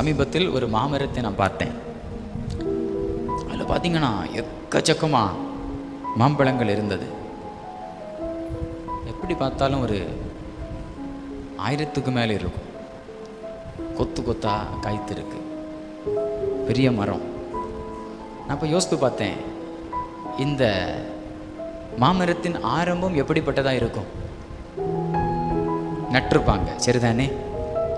சமீபத்தில் ஒரு மாமரத்தை நான் பார்த்தேன். அதில் பார்த்தீங்கன்னா எக்கச்சக்கமாக மாம்பழங்கள் இருந்தது. எப்படி பார்த்தாலும் ஒரு ஆயிரத்துக்கு மேலே இருக்கும். கொத்து கொத்தா காய்த்திருக்கு பெரிய மரம். நான் இப்போ யோசித்து பார்த்தேன். இந்த மாமரத்தின் ஆரம்பம் எப்படிப்பட்டதாக இருக்கும்? நட்டிருப்பாங்க சரிதானே?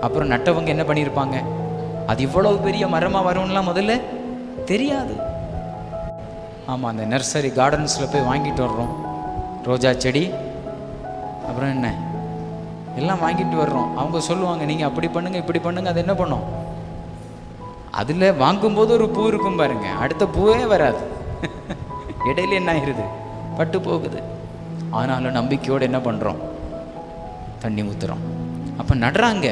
அப்புறம் நட்டவங்க என்ன பண்ணியிருப்பாங்க அது இவ்வளவு பெரிய மரமாக வரும்லாம் முதல்ல தெரியாது. ஆமாம் அந்த நர்சரி கார்டன்ஸில் போய் வாங்கிட்டு வர்றோம். ரோஜா செடி அப்புறம் என்ன? எல்லாம் வாங்கிட்டு வர்றோம். அவங்க சொல்லுவாங்க நீங்கள் அப்படி பண்ணுங்கள் இப்படி பண்ணுங்கள் அது என்ன பண்ணும்? அதில் வாங்கும்போது ஒரு பூ இருக்கும் பாருங்க. அடுத்த பூவே வராது. இடையில என்ன ஆயிடுது பட்டு போகுது. ஆனாலும் நம்பிக்கையோடு என்ன பண்ணுறோம் தண்ணி ஊற்றுறோம் அப்போ நடுறாங்க.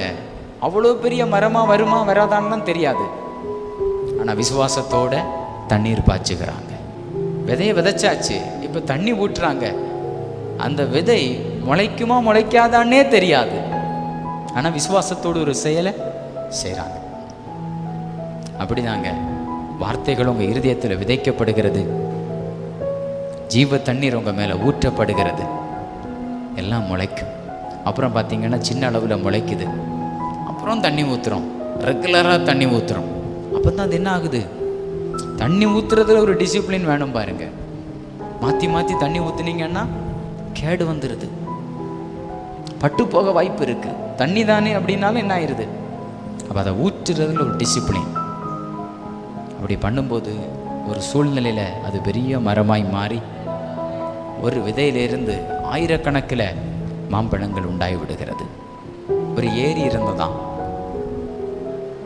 அவ்வளோ பெரிய மரமாக வருமா வராதான்னு தான் தெரியாது. ஆனால் விசுவாசத்தோட தண்ணீர் பாய்ச்சுக்கிறாங்க விதையை விதைச்சாச்சு இப்போ தண்ணி ஊற்றுறாங்க. அந்த விதை முளைக்குமா முளைக்காதான்னே தெரியாது. ஆனால் விசுவாசத்தோடு ஒரு செயலை செய்கிறாங்க அப்படிதாங்க வார்த்தைகள் உங்கள் இருதயத்தில் விதைக்கப்படுகிறது. ஜீவ தண்ணீர் உங்கள் மேலே ஊற்றப்படுகிறது. எல்லாம் முளைக்கும். அப்புறம் பார்த்தீங்கன்னா சின்ன அளவில் முளைக்குது. அப்புறம் தண்ணி ஊற்றுறோம் ரெகுலராக தண்ணி ஊற்றுறோம் அப்போ தான் அது என்ன ஆகுது? தண்ணி ஊற்றுறதுல ஒரு டிசிப்ளின் வேணும் பாருங்க. மாற்றி மாற்றி தண்ணி ஊற்றுனீங்கன்னா கேடு வந்துடுது பட்டு போக வாய்ப்பு இருக்குது தண்ணி தானே அப்படின்னாலும் என்ன ஆயிடுது அப்போ அதை ஊற்றுறதுல ஒரு டிசிப்ளின் அப்படி பண்ணும்போது ஒரு சூழ்நிலையில் அது பெரிய மரமாய் மாறி ஒரு விதையிலிருந்து ஆயிரக்கணக்கில் மாம்பழங்கள் உண்டாகி விடுகிறது. ஒரு ஏரி இருந்ததான்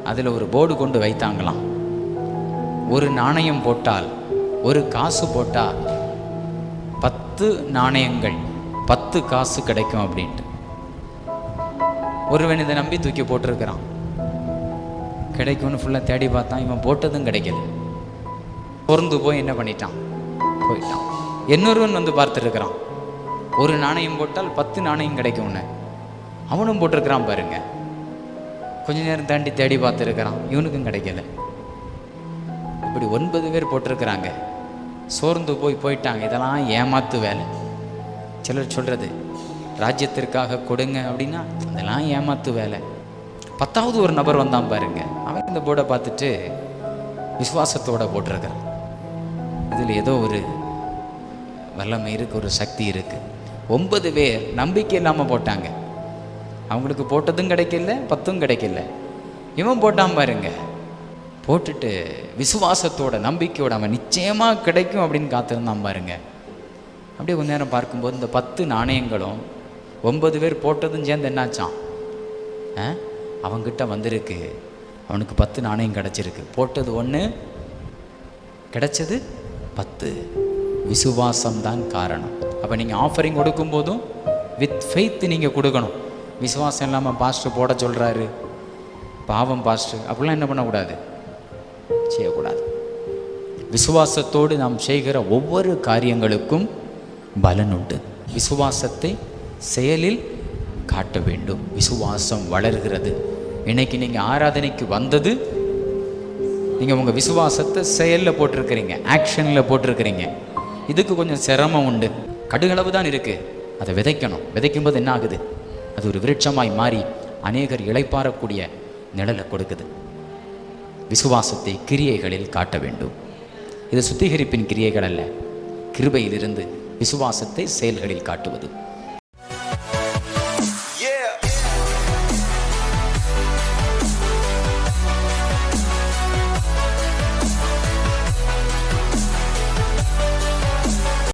அதில் ஒரு போர்டு கொண்டு வைத்தாங்களாம். ஒரு நாணயம் போட்டால் ஒரு காசு போட்டால் பத்து நாணயங்கள் பத்து காசு கிடைக்கும் அப்படின்ட்டு. ஒருவன் இதை நம்பி தூக்கி போட்டிருக்கிறான். கிடைக்கும்னு ஃபுல்லாக தேடி பார்த்தான் இவன் போட்டதும் கிடைக்கல. பொறந்து போய் என்ன பண்ணிட்டான்? போயிட்டான். இன்னொருவன் வந்து பார்த்துருக்கிறான். ஒரு நாணயம் போட்டால் பத்து நாணயம் கிடைக்கும்னு அவனும் போட்டிருக்கிறான் பாருங்க. கொஞ்ச நேரம் தாண்டி தேடி பார்த்துருக்கிறான். இவனுக்கும் கிடைக்கல. இப்படி ஒன்பது பேர் போட்டிருக்கிறாங்க. சோர்ந்து போய் போயிட்டாங்க. இதெல்லாம் ஏமாத்து வேலை. சிலர் சொல்கிறது ராஜ்யத்திற்காக கொடுங்க அப்படின்னா அதெல்லாம் ஏமாத்து வேலை. பத்தாவது ஒரு நபர் வந்தான் பாருங்க. அவன் இந்த போர்டை பார்த்துட்டு விசுவாசத்தோடு போட்டிருக்கிறான். இதில் ஏதோ ஒரு வல்லமை இருக்குது ஒரு சக்தி இருக்குது ஒன்பது பேர் நம்பிக்கை இல்லாமல் போட்டாங்க. அவங்களுக்கு போட்டதும் கிடைக்கல பத்தும் கிடைக்கல. இவன் போட்டான் பாருங்க. போட்டுட்டு விசுவாசத்தோட நம்பிக்கையோட அவன் நிச்சயமாக கிடைக்கும் அப்படின்னு காத்திருந்தான் பாருங்க. அப்படியே கொஞ்ச நேரம் பார்க்கும்போது இந்த பத்து நாணயங்களும் ஒன்பது பேர் போட்டதும் சேர்ந்து என்னாச்சான் ஆ? வந்திருக்கு. அவனுக்கு பத்து நாணயம் கிடச்சிருக்கு. போட்டது ஒன்று கிடைச்சது பத்து. விசுவாசம்தான் காரணம். அப்போ நீங்கள் ஆஃபரிங் கொடுக்கும்போதும் வித் ஃபெய்த் நீங்கள் கொடுக்கணும். விசுவாசம் இல்லாமல் பாஸ்டர் போட சொல்கிறாரு பாவம் பாஸ்டர். அப்படிலாம் என்ன பண்ணக்கூடாது? செய்யக்கூடாது. விசுவாசத்தோடு நாம் செய்கிற ஒவ்வொரு காரியங்களுக்கும் பலன் உண்டு. விசுவாசத்தை செயலில் காட்ட வேண்டும். விசுவாசம் வளர்கிறது. இன்னைக்கு நீங்கள் ஆராதனைக்கு வந்தது நீங்கள் உங்கள் விசுவாசத்தை செயலில் போட்டிருக்கிறீங்க ஆக்ஷனில் போட்டிருக்கிறீங்க. இதுக்கு கொஞ்சம் சிரமம் உண்டு. கடுகளவு தான் இருக்குது அதை விதைக்கணும். விதைக்கும்போது என்ன ஆகுது? அது ஒரு விருட்சமாய் மாறி அநேகர் இழைப்பாறக்கூடிய நிழலை கொடுக்குது. விசுவாசத்தை கிரியைகளில் காட்ட வேண்டும். இது சுத்திகரிப்பின் கிரியைகள் அல்ல. கிருபையிலிருந்து விசுவாசத்தை செயல்களில் காட்டுவது.